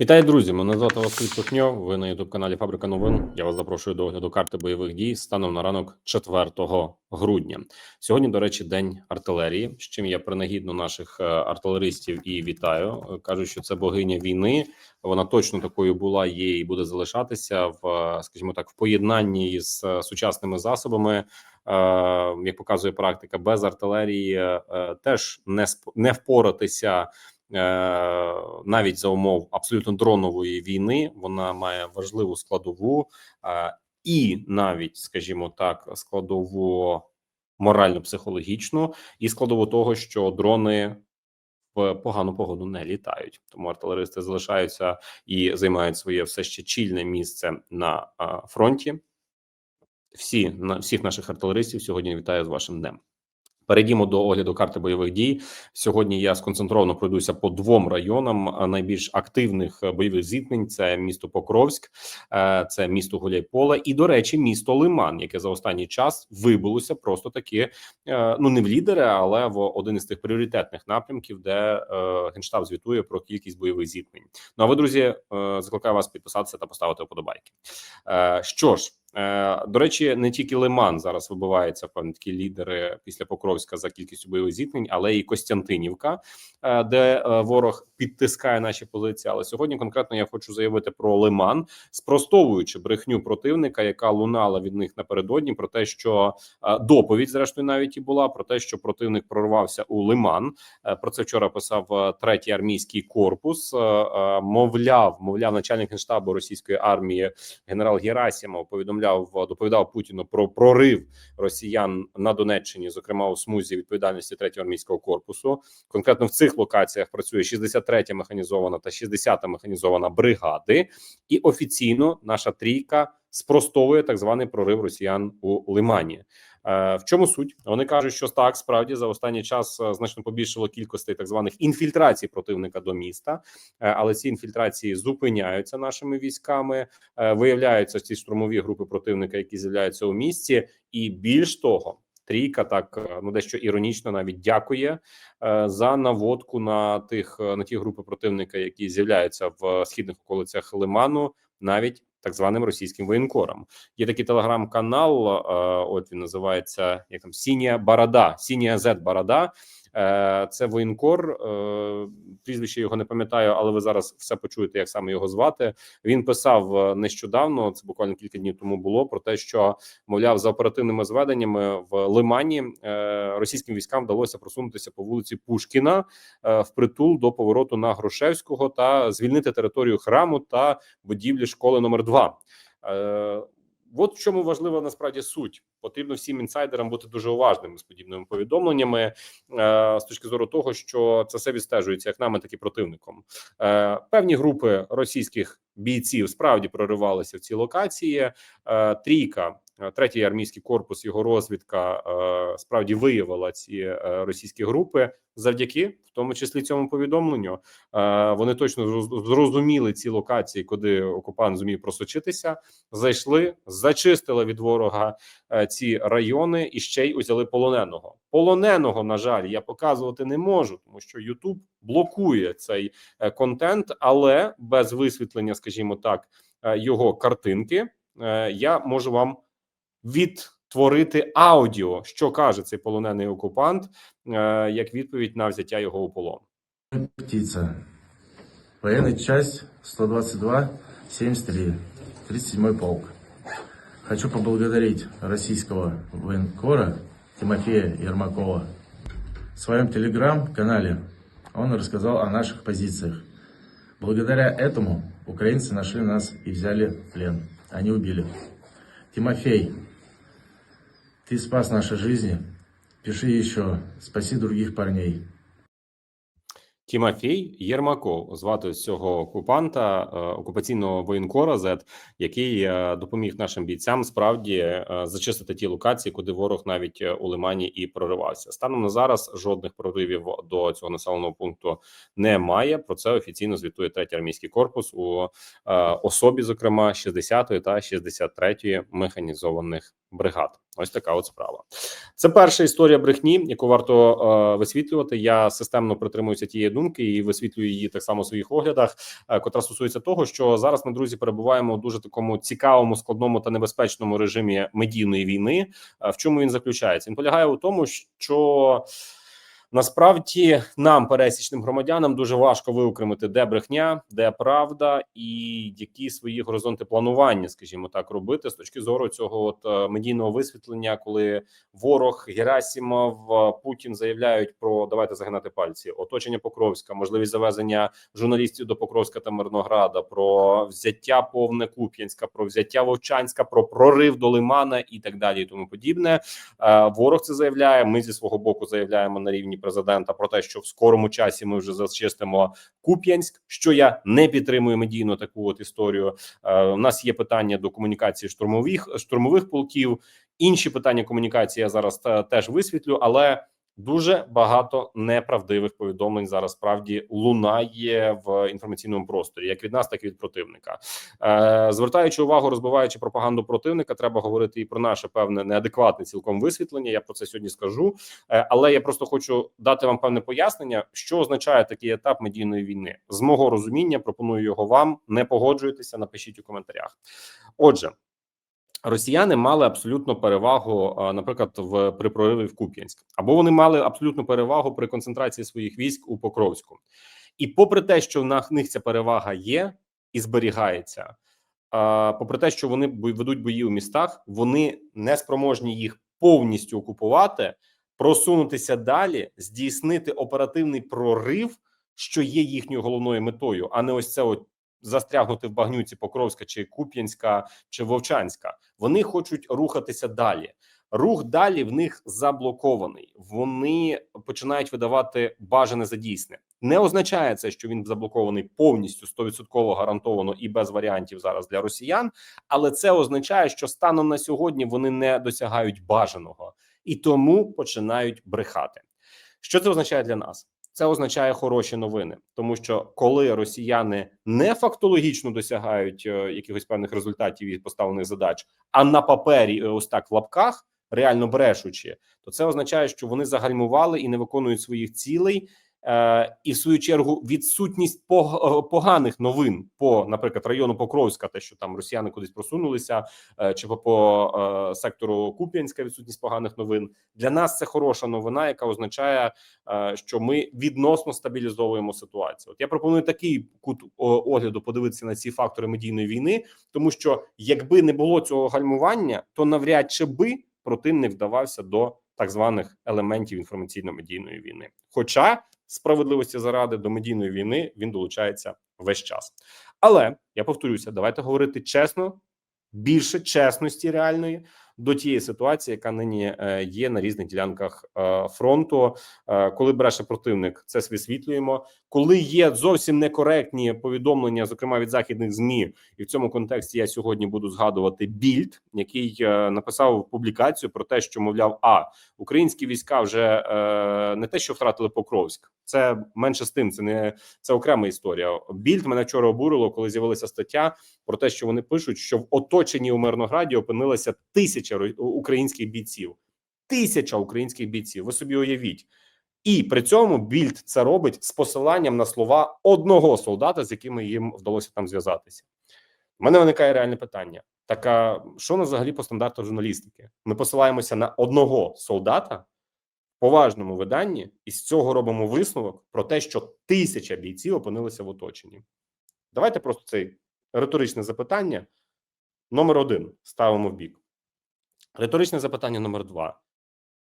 Вітаю, друзі! Мене звати Василь Сухньов. Ви на youtube каналі Фабрика новин. Я вас запрошую до огляду карти бойових дій станом на ранок 4 грудня. Сьогодні, до речі, день артилерії. З чим я принагідно наших е, артилеристів і вітаю. Е, Кажуть, що це богиня війни. Вона точно такою була, є і буде залишатися в, е, скажімо так, в поєднанні з сучасними засобами. Як показує практика, без артилерії теж не не впоратися навіть за умов абсолютно дронової війни. Вона має важливу складову е, і навіть, скажімо так, складову морально-психологічну, і складову того, що дрони. В погану погоду не літають, тому артилеристи залишаються і займають своє все ще чільне місце на фронті. Всі на всіх наших артилеристів сьогодні вітаю з вашим днем. Перейдімо до огляду карти бойових дій. Сьогодні я сконцентровано пройдуся по двом районам найбільш активних е, бойових зіткнень: це місто Покровськ, е, це місто Гуляйполе, і до речі, місто Лиман, яке за останній час вибулося просто таки е, ну не в лідери, але в один із тих пріоритетних напрямків, де генштаб звітує про кількість бойових зіткнень. Ну а ви, друзі, закликаю вас підписатися та поставити вподобайки. Що ж. Е, До речі, не тільки Лиман зараз вибивається певні такі лідери після Покровська за кількістю бойових зіткнень, але і Костянтинівка, е, де е, ворог підтискає наші позиції. Але сьогодні конкретно я хочу заявити про Лиман, спростовуючи брехню противника, яка лунала від них напередодні, про те, що доповідь, зрештою, навіть і була про те, що противник прорвався у Лиман. Про це вчора писав третій армійський корпус. Мовляв, мовляв, начальник генштабу російської армії генерал Герасимов повідомляв доповідав Путіну про прорив росіян на Донеччині, зокрема у смузі відповідальності третього армійського корпусу. Конкретно в цих локаціях працює 63-я механізована та 60-та механізована бригади, і офіційно наша трійка спростовує так званий прорив росіян у Лимані. Е, В чому суть? Вони кажуть, що так справді за останній час е, значно побільшало кількостей так званих інфільтрацій противника до міста, Е, але ці інфільтрації зупиняються нашими військами. Виявляються ці штурмові групи противника, які з'являються у місті, і більш того. Трійка так ну дещо іронічно навіть дякує е, за наводку на тих на ті групи противника, які з'являються в східних околицях Лиману, навіть так званим російським воєнкорам. Є такий телеграм-канал. е, От він називається як там Сінія Барада, Сінія Зет Барада. Е, Це воєнкор. е, Прізвище його не пам'ятаю, але ви зараз все почуєте, як саме його звати. Він писав е, нещодавно. Це буквально кілька днів тому було про те, що мовляв за оперативними зведеннями в Лимані російським військам вдалося просунутися по вулиці Пушкіна е, впритул до повороту на Грушевського та звільнити територію храму та будівлі школи номер 2 Е, От в чому важлива насправді суть. Потрібно всім інсайдерам бути дуже уважними з подібними повідомленнями е, з точки зору того, що це все відстежується як нами, так і противником. Е, Певні групи російських бійців справді проривалися в ці локації. Е, Трійка, третій армійський корпус, його розвідка е, справді виявила ці е, російські групи завдяки в тому числі цьому повідомленню. Е, Вони точно зроз- зрозуміли ці локації, куди окупант зумів просочитися. Зайшли, зачистили від ворога е, ці райони і ще й узяли полоненого. Полоненого, на жаль, я показувати не можу, тому що Ютуб блокує цей е, контент, але без висвітлення, скажімо так, е, його картинки, е, я можу вам відтворити аудіо, що каже цей полонений окупант, е, як відповідь на взяття його у полон. Птица. Военная часть 122 73 37 полк. Хочу поблагодарить российского военкора Тимофея Ермакова. В своем телеграм-канале он рассказал о наших позициях. Благодаря этому украинцы нашли нас и взяли в плен. Они убили. Тимофей, ты спас наши жизни. Пиши еще. Спаси других парней. Тімофій Єрмаков звати цього окупанта е, окупаційного воєнкора ЗЕД, який е, допоміг нашим бійцям справді е, зачистити ті локації, куди ворог навіть у Лимані і проривався. Станом на зараз жодних проривів до цього населеного пункту немає. Про це офіційно звітує третій армійський корпус у особі, зокрема 60-ї та 63-ї механізованих бригад. Ось така от справа. Це перша історія брехні, яку варто е, висвітлювати. Я системно притримуюся тієї думки і висвітлюю її так само в своїх оглядах, е, котра стосується того, що зараз ми друзі перебуваємо у дуже такому цікавому, складному та небезпечному режимі медійної війни. Е, в чому він заключається? Він полягає у тому, що Насправді нам, пересічним громадянам, дуже важко виокремити, де брехня, де правда, і які свої горизонти планування, скажімо так, робити з точки зору цього от е, медійного висвітлення, коли ворог Герасімов е, Путін заявляють про давайте загинати пальці, оточення Покровська, можливість завезення журналістів до Покровська та Мирнограда, про взяття повне Куп'янська, про взяття Вовчанська, про прорив до Лимана і так далі, і тому подібне. Е, Ворог це заявляє. Ми зі свого боку заявляємо на рівні президента про те, що в скорому часі ми вже зачистимо Куп'янськ. Що я не підтримую медійно таку от історію. Е, У нас є питання до комунікації штурмових штурмових полків. Інші питання комунікації я зараз те- теж висвітлю, але дуже багато неправдивих повідомлень зараз справді лунає в інформаційному просторі, як від нас, так і від противника. Е, звертаючи увагу, розбиваючи пропаганду противника, треба говорити і про наше певне неадекватне цілком висвітлення. Я про це сьогодні скажу. Е, але я просто хочу дати вам певне пояснення, що означає такий етап медійної війни. З мого розуміння пропоную його вам. Не погоджуйтеся, напишіть у коментарях. Отже. Росіяни мали абсолютну перевагу, наприклад, в при прориві в Куп'янськ, або вони мали абсолютну перевагу при концентрації своїх військ у Покровську. І попри те, що на- них ця перевага є і зберігається, попри те, що вони ведуть бої у містах, вони не спроможні їх повністю окупувати, просунутися далі, здійснити оперативний прорив, що є їхньою головною метою, а не ось це от застрягнути в багнюці Покровська чи Куп'янська чи Вовчанська. Вони хочуть рухатися далі. Рух далі в них заблокований. Вони починають видавати бажане за дійсне. Не означає це, що він заблокований повністю 100% гарантовано і без варіантів зараз для росіян. Але це означає, що станом на сьогодні вони не досягають бажаного і тому починають брехати. Що це означає для нас? Це означає хороші новини, тому що коли росіяни не фактологічно досягають е, якихось певних результатів і поставлених задач, а на папері, е, ось так в лапках, реально брешучи, то це означає, що вони загальмували і не виконують своїх цілей. Е, і в свою чергу відсутність е, поганих новин по, наприклад, району Покровська, те, що там росіяни кудись просунулися, е, чи по, сектору Куп'янська відсутність поганих новин для нас це хороша новина, яка означає, що ми відносно стабілізовуємо ситуацію. От я пропоную такий кут огляду подивитися на ці фактори медійної війни, тому що якби не було цього гальмування, то навряд чи би противник вдавався до так званих елементів інформаційно-медійної війни. Хоча справедливості заради до медійної війни він долучається весь час. Але я повторюся, давайте говорити чесно, більше чесності реальної до тієї ситуації, яка нині е, є на різних ділянках е, фронту. Е, Коли бреше противник, це висвітлюємо. Коли є зовсім некоректні повідомлення, зокрема від західних змі, і в цьому контексті я сьогодні буду згадувати більд, який написав публікацію про те, що мовляв, а українські війська вже не те, що втратили Покровськ, це менше з тим. Це не це окрема історія. Більд мене вчора обурило, коли з'явилася стаття про те, що вони пишуть, що в оточенні у Мирнограді опинилася тисяча українських бійців. Тисяча українських бійців. Ви собі уявіть. І при цьому більд це робить з посиланням на слова одного солдата, з якими їм вдалося там зв'язатися. У мене виникає реальне питання: так а що у нас взагалі по стандарту журналістики? Ми посилаємося на одного солдата в поважному виданні, і з цього робимо висновок про те, що тисяча бійців опинилися в оточенні. Давайте просто це риторичне запитання номер один ставимо в бік. Риторичне запитання номер два.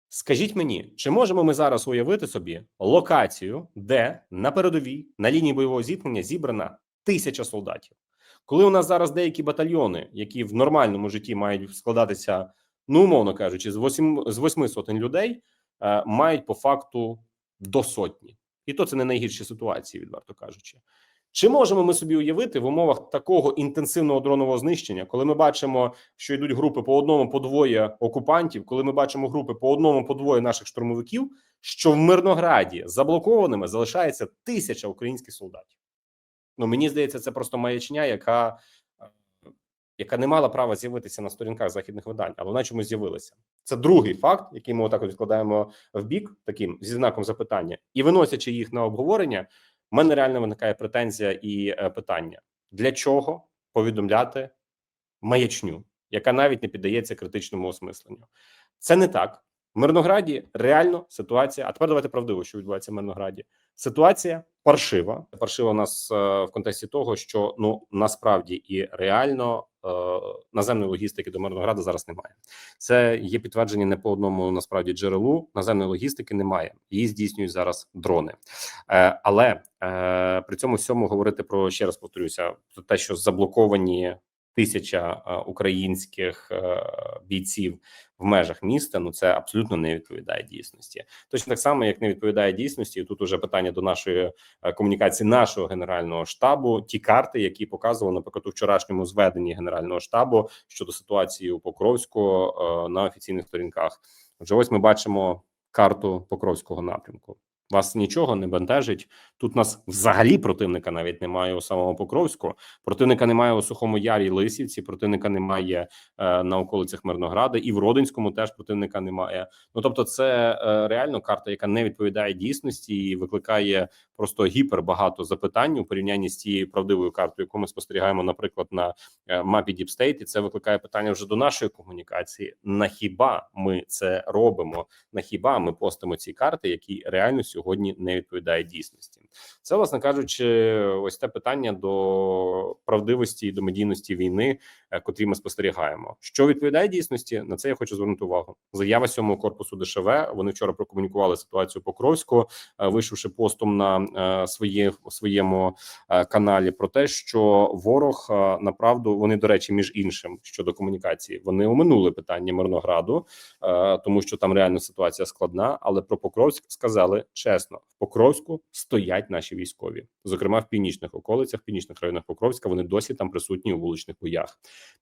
Скажіть мені, чи можемо ми зараз уявити собі локацію, де на передовій на лінії бойового зіткнення зібрана тисяча солдатів? Коли у нас зараз деякі батальйони, які в нормальному житті мають складатися, ну умовно кажучи, з восьми з восьми сотень людей, е, мають по факту до сотні, і то це не найгірші ситуації, відверто кажучи. Чи можемо ми собі уявити в умовах такого інтенсивного дронового знищення, коли ми бачимо, що йдуть групи по одному, по двоє окупантів, коли ми бачимо групи по одному, по двоє наших штурмовиків, що в Мирнограді заблокованими залишається тисяча українських солдатів? Ну мені здається, це просто маячня, яка е, яка не мала права з'явитися на сторінках західних видань, але вона чомусь з'явилася. Це другий факт, який ми отак відкладаємо в бік, таким зі знаком запитання, і виносячи їх на обговорення, мене реально виникає претензія і е, питання: для чого повідомляти маячню, яка навіть не піддається критичному осмисленню? Це не так. Мирнограді реально ситуація. А тепер давайте правдиво, що відбувається в Мирнограді. Ситуація паршива. Паршива у нас е, в контексті того, що ну насправді і реально е, наземної логістики до Мирнограда зараз немає. Це є підтвердження не по одному насправді джерелу. Наземної логістики немає. Її здійснюють зараз дрони. Е, але е, при цьому всьому говорити про ще раз повторюся: про те, що заблоковані тисяча е, українських е, бійців в межах міста. Ну це абсолютно не відповідає дійсності. Точно так само, як не відповідає дійсності. Тут уже питання до нашої е, комунікації нашого генерального штабу. Ті карти, які показували, наприклад, у вчорашньому зведенні генерального штабу щодо ситуації у Покровську на офіційних сторінках. Отже, ось ми бачимо карту Покровського напрямку. Вас нічого не бентежить. Тут нас взагалі противника навіть немає у самому Покровську. Противника немає у Сухому Ярі, Лисівці. Противника немає е, на околицях Мирнограда, і в Родинському теж противника немає. Ну тобто, це е, реально карта, яка не відповідає дійсності і викликає просто гіпербагато запитань у порівнянні з тією правдивою картою, яку ми спостерігаємо, наприклад, на е, мапі Deep State. І це викликає питання вже до нашої комунікації. На хіба ми це робимо? На хіба ми постимо ці карти, які реально сьогодні не відповідають дійсності? Це, власне кажучи, ось те питання до правдивості і до медійності війни, е, котрі ми спостерігаємо. Що відповідає дійсності? На це я хочу звернути увагу. Заява сьомого корпусу ДШВ. Вони вчора прокомунікували ситуацію Покровську, е, вийшовши постом на е, своє, своєму каналі про те, що ворог направду вони, до речі, між іншим щодо комунікації, вони оминули питання Мирнограду, тому що там реально ситуація складна. Але про Покровськ сказали чесно: в Покровську стоять наші військові, зокрема в північних околицях, північних районах Покровська. Вони досі там присутні у вуличних боях.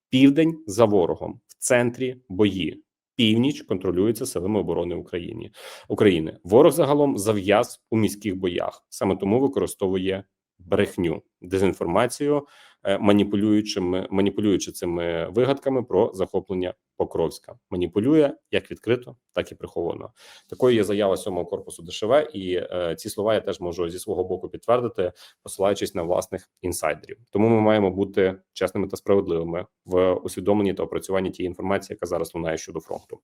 Південь за ворогом в центрі бої. Північ контролюється силами оборони України. України. Ворог загалом зав'яз у міських боях. Саме тому використовує брехню, дезінформацію, е, маніпулюючими маніпулюючи цими вигадками про захоплення Покровська. Маніпулює як відкрито, так і приховано. Такою є заява сьомого корпусу ДШВ, і е, ці слова я теж можу зі свого боку підтвердити, посилаючись на власних інсайдерів. Тому ми маємо бути чесними та справедливими в усвідомленні та опрацюванні тієї інформації, яка зараз лунає щодо фронту.